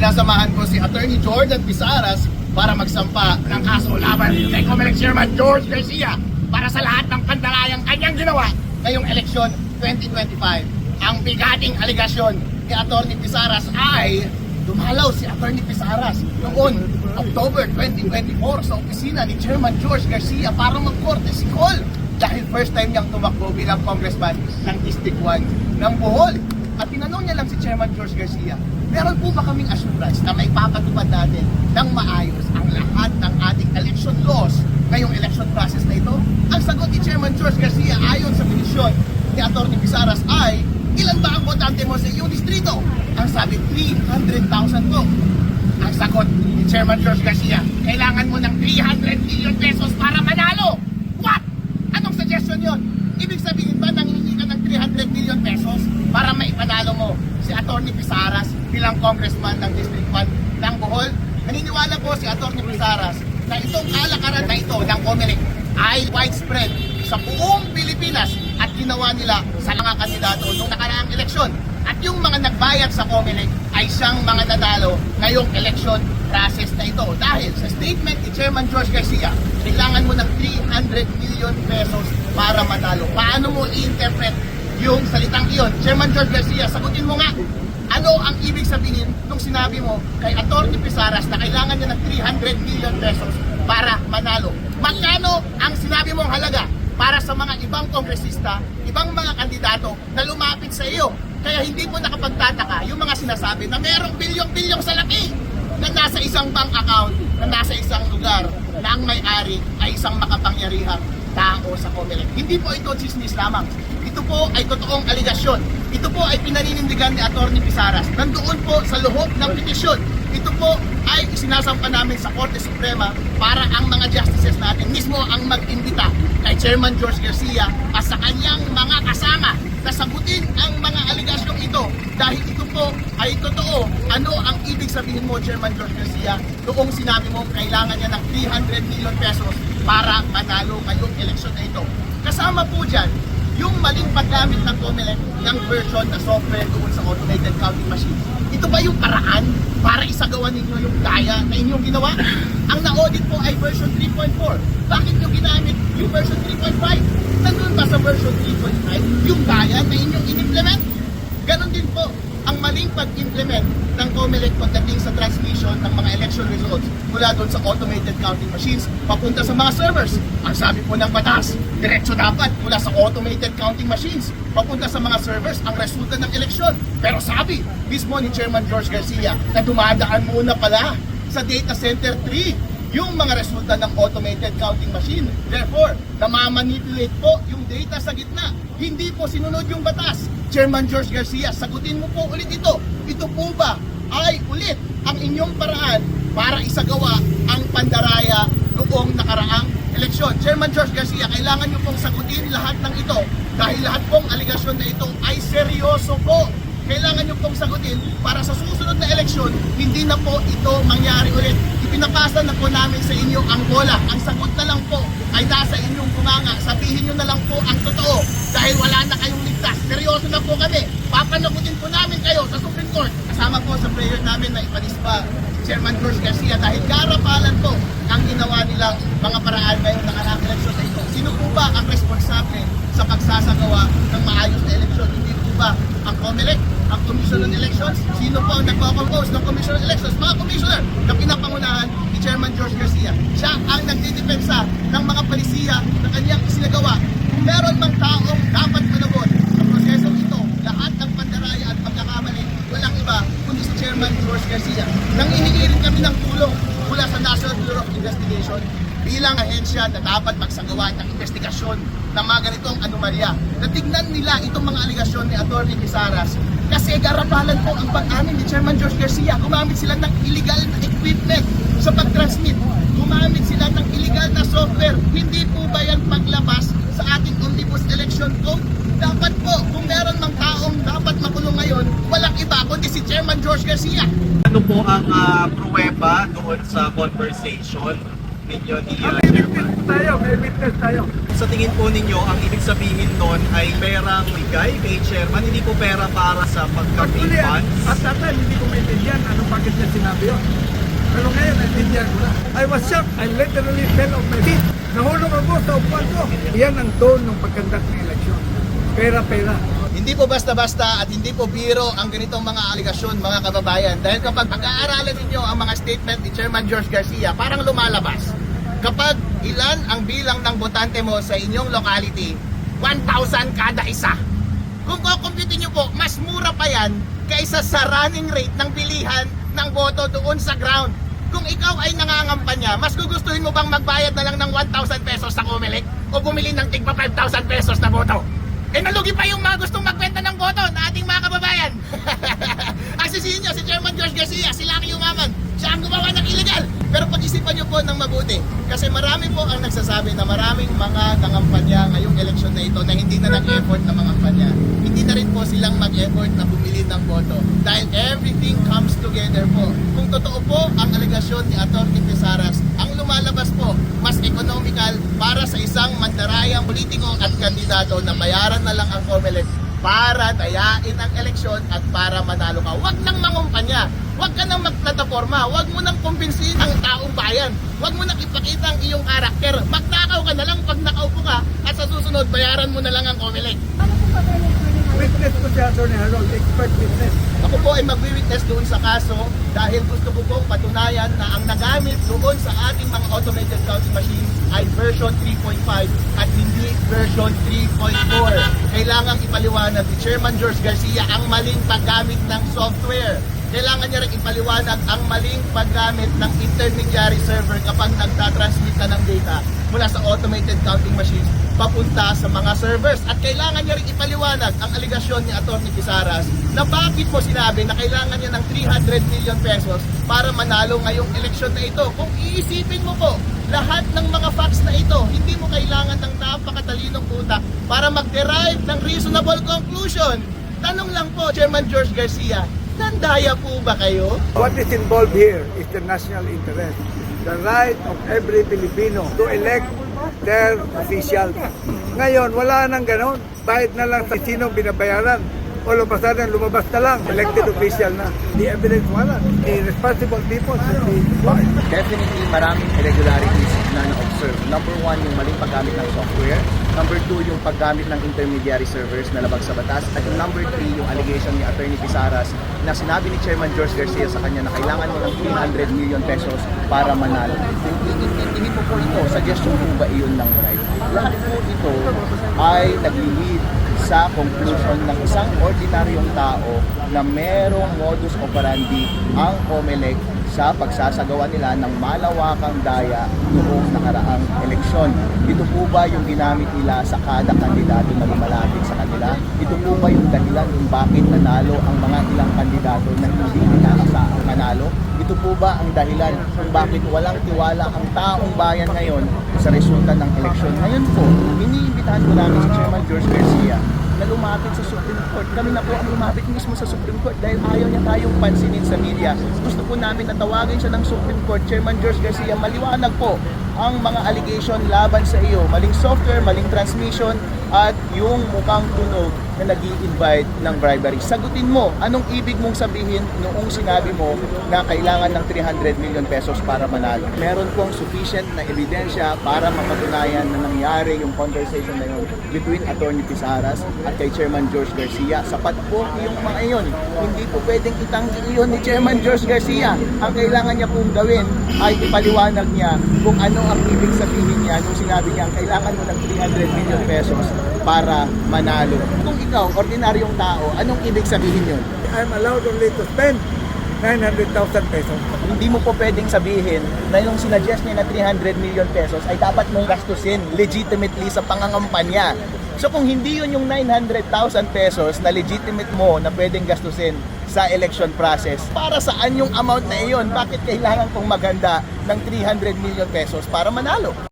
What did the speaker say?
sinasamahan ko si Attorney Jordan Pisaras para magsampa ng kaso laban kay Comelec Chairman George Garcia para sa lahat ng pandalayang kanyang ginawa ngayong eleksyon 2025. Ang bigating aligasyon ni Attorney Pisaras ay dumalaw si Attorney Pisaras noon October 2024 sa opisina ni Chairman George Garcia para magkorte si Col dahil first time niyang tumakbo bilang congressman ng District 1 ng Bohol. At tinanong niya lang si Chairman George Garcia, meron po ba kaming assurance na may papatupad natin ng maayos ang lahat ng ating election laws ngayong election process na ito? Ang sagot ni Chairman George Garcia ayon sa petisyon ni Atty. Pisaras ay, ilan ba ang botante mo sa iyong distrito? Ang sabi, 300,000 po. Ang sagot ni Chairman George Garcia, kailangan mo ng 300 million pesos para manalo. What? Anong suggestion yon? Ibig sabihin ba nangingi ka ng 300 million pesos para maipanalo mo si Atty. Bilang congressman ng District 1 ng Bohol? Naniniwala po si Atty. Pisaras na itong kalakaran na ito ng COMELEC ay widespread sa buong Pilipinas at ginawa nila sa mga kandidato noong nakaraang eleksyon. At yung mga nagbayad sa COMELEC ay siyang mga nanalo ngayong election process na ito. Dahil sa statement ni Chairman George Garcia, kailangan mo ng 300 million pesos para manalo. Paano mo i-interpret yung salitang iyon? Chairman George Garcia, sagutin mo nga, ano ang ibig sabihin nung sinabi mo kay Atty. Pisaras na kailangan niya ng 300 million pesos para manalo? Magkano ang sinabi mong halaga para sa mga ibang kongresista, ibang mga kandidato na lumapit sa iyo? Kaya hindi mo nakapagtataka yung mga sinasabi na merong bilyong-bilyong salapi na nasa isang bank account, na nasa isang lugar, na ang may-ari ay isang makapangyarihang tao sa COMELEC. Hindi po ito chismis lamang. Ito po ay totoong aligasyon. Ito po ay pinaninindigan ni Atty. Pisaras. Nandoon po sa loob ng petisyon. Ito po ay isinasampa namin sa Korte Suprema para ang mga justices natin mismo ang mag-imbita kay Chairman George Garcia at sa kanyang mga kasama na sagutin ang mga aligasyong ito dahil ito po ay totoo. Ano ang ibig sabihin mo, Chairman George Garcia, noong sinabi mo kailangan niya ng 300 million pesos para manalo ngayong eleksyon na ito. Kasama po dyan, yung maling paggamit ng COMELEC ng version na software doon sa automated counting machine. Ito ba yung paraan para isagawa ninyo yung gaya na inyong ginawa? Ang na-audit po ay version 3.4. Bakit nyo ginamit yung version 3.5? Nandun ba sa version 3.5 yung gaya na inyong in-implement? Ganon din po ang maling pag-implement ng COMELEC pagdating sa transmission ng mga election results mula doon sa automated counting machines papunta sa mga servers. Ang sabi po ng batas, diretso dapat mula sa automated counting machines papunta sa mga servers ang resulta ng eleksyon. Pero sabi mismo ni Chairman George Garcia na dumadaan muna pala sa data center 3 yung mga resulta ng automated counting machine. Therefore, namamanipulate po yung data sa gitna. Hindi po sinunod yung batas. Chairman George Garcia, sagutin mo po ulit ito. Ito po ba ay ulit ang inyong paraan para isagawa ang pandaraya noong nakaraang eleksyon? Chairman George Garcia, kailangan niyo pong sagutin lahat ng ito dahil lahat pong aligasyon na ito ay seryoso po kailangan nyo pong sagutin para sa susunod na eleksyon, hindi na po ito mangyari ulit. Ipinapasa na po namin sa inyo ang bola. Ang sagot na lang po ay nasa inyong bunganga. Sabihin nyo na lang po ang totoo dahil wala na kayong na po kami. Papanagutin po namin kayo sa Supreme Court. Kasama po sa prayer namin na ipanispa si Chairman George Garcia dahil karapalan po ang ginawa nilang mga paraan ngayong nakaraang eleksyon na ito. Sino po ba ang responsable sa pagsasagawa ng maayos na eleksyon? Hindi po ba ang COMELEC, ang Commission on Elections? Sino po ang nagpo-compose ng Commission on Elections? Mga commissioner na pinapangunahan ni Chairman George Garcia. Siya ang nagdidepensa ng mga palisiya na kanyang isinagawa. Kung meron mang taong dapat managot sa prosesong ito, lahat ng pandaraya at pagkakamali, walang iba kundi si Chairman George Garcia. Nangihingi rin kami ng tulong mula sa National Bureau of Investigation bilang ahensya na dapat magsagawa ng investigasyon ng mga ganitong anomalya. Natignan nila itong mga aligasyon ni Atty. Pisaras kasi garapalan po ang pag-amin ni Chairman George Garcia. Gumamit sila ng illegal na equipment sa pag-transmit. Gumamit sila ng illegal na software. Hindi po ba yan paglabas sa ating Omnibus Election Code? Dapat po, kung meron mang taong dapat makulong ngayon, walang iba kundi si Chairman George Garcia. Ano po ang uh, pruweba doon sa conversation ninyo ni uh, May Chairman? witness tayo, may witness tayo. Sa tingin po ninyo, ang ibig sabihin doon ay perang bigay kay Chairman, hindi po pera para sa at funds. at that time, hindi ko maintindihan ano bakit niya sinabi yun. Pero ngayon, naintindihan ko na. I was shocked. I literally fell off my feet. Nahulog ako sa upuan ko. Yan ang tone ng pagkandak ng eleksyon. Pera-pera. Hindi po basta-basta at hindi po biro ang ganitong mga aligasyon mga kababayan. Dahil kapag pag-aaralan ninyo ang mga statement ni Chairman George Garcia, parang lumalabas. Kapag ilan ang bilang ng botante mo sa inyong locality, 1,000 kada isa. Kung kukumputin nyo po, mas mura pa yan kaysa sa running rate ng bilihan ng boto doon sa ground. Kung ikaw ay nangangampanya, mas gugustuhin mo bang magbayad na lang ng 1,000 pesos sa Comelec o bumili ng tigpa 5,000 pesos na boto? Eh nalugi pa yung mga gustong magbenta ng boto na ating mga kababayan. Asisihin nyo, si Chairman George Garcia, sila ang yumaman. Siya ang gumawa ng illegal. Pero pag-isipan nyo po ng mabuti. Kasi marami po ang nagsasabi na maraming mga nangampanya ngayong eleksyon na ito na hindi na nag-effort na mangampanya. Hindi na rin po silang mag-effort na bumili ng boto. Dahil everything comes together po. Kung totoo po ang alegasyon ni Atty. Tesaras, ang lumalabas po, mas economical para sa isang mandarayang politiko at kandidato na bayaran na lang ang COMELEC para dayain ang eleksyon at para manalo ka. Huwag nang mangumpanya. Huwag ka nang magplataforma. Huwag mo nang kumbinsihin ang taong bayan. Huwag mo nang ipakita ang iyong karakter. Magnakaw ka na lang pag nakaupo ka at sa susunod bayaran mo na lang ang COMELEC. Witness ko si Atty. Harold, expert witness. Ako po ay magwi-witness doon sa kaso dahil gusto ko pong patunayan na ang nagamit doon sa ating mga automated counting machines ay version 3.5 at hindi version 3.4. Kailangan ipaliwanag ni Chairman George Garcia ang maling paggamit ng software. Kailangan niya rin ipaliwanag ang maling paggamit ng intermediary server kapag nagtatransmit na ng data mula sa automated counting machines papunta sa mga servers. At kailangan niya rin ipaliwanag ang aligasyon ni Atty. Pisaras na bakit mo sinabi na kailangan niya ng 300 million pesos para manalo ngayong eleksyon na ito. Kung iisipin mo po, lahat ng mga facts na ito, hindi mo kailangan ng napakatalinong utak para mag-derive ng reasonable conclusion. Tanong lang po, Chairman George Garcia, nandaya po ba kayo? What is involved here is the national interest. The right of every Filipino to elect their officials. Ngayon, wala nang ganon. Bayad na lang sa sino binabayaran. All of a sudden, lumabas na lang. Elected official na. The evidence wala. The responsible people should be. Definitely maraming irregularities na na-observe. Number one, yung maling paggamit ng software. Number two, yung paggamit ng intermediary servers na labag sa batas. At number three, yung allegation ni Attorney Pisaras na sinabi ni Chairman George Garcia sa kanya na kailangan mo ng 300 million pesos para manalo. Hindi po po ito, suggestion po ba iyon ng right? Lahat po ito ay nag-lead sa conclusion ng isang ordinaryong tao na merong modus operandi ang COMELEC sa pagsasagawa nila ng malawakang daya noong nakaraang eleksyon. Ito po ba yung ginamit nila sa kada kandidato na lumalapit sa kanila? Ito po ba yung dahilan kung bakit nanalo ang mga ilang kandidato na hindi inaasahang manalo? Ito po ba ang dahilan kung bakit walang tiwala ang taong bayan ngayon sa resulta ng eleksyon? Ngayon po, iniimbitahan ko namin si Chairman George Garcia na lumapit sa Supreme Court. Kami na po ang lumapit mismo sa Supreme Court dahil ayaw niya tayong pansinin sa media. Gusto po namin na tawagin siya ng Supreme Court, Chairman George Garcia, maliwanag po ang mga allegation laban sa iyo. Maling software, maling transmission, at yung mukhang tunog na nag invite ng bribery. Sagutin mo, anong ibig mong sabihin noong sinabi mo na kailangan ng 300 million pesos para manalo? Meron pong sufficient na ebidensya para mapatunayan na nangyari yung conversation na yun between Attorney Pisaras at kay Chairman George Garcia. Sapat po yung mga yun. Hindi po pwedeng itanggi yun ni Chairman George Garcia. Ang kailangan niya pong gawin ay ipaliwanag niya kung ano ang ibig sabihin niya nung sinabi niya kailangan mo ng 300 million pesos para manalo. Kung ikaw, ordinaryong tao, anong ibig sabihin yun? I'm allowed only to spend 900,000 pesos. Hindi mo po pwedeng sabihin na yung sinuggest niya na 300 million pesos ay dapat mong gastusin legitimately sa pangangampanya. So kung hindi yun yung 900,000 pesos na legitimate mo na pwedeng gastusin sa election process, para saan yung amount na iyon? Bakit kailangan kong maganda ng 300 million pesos para manalo?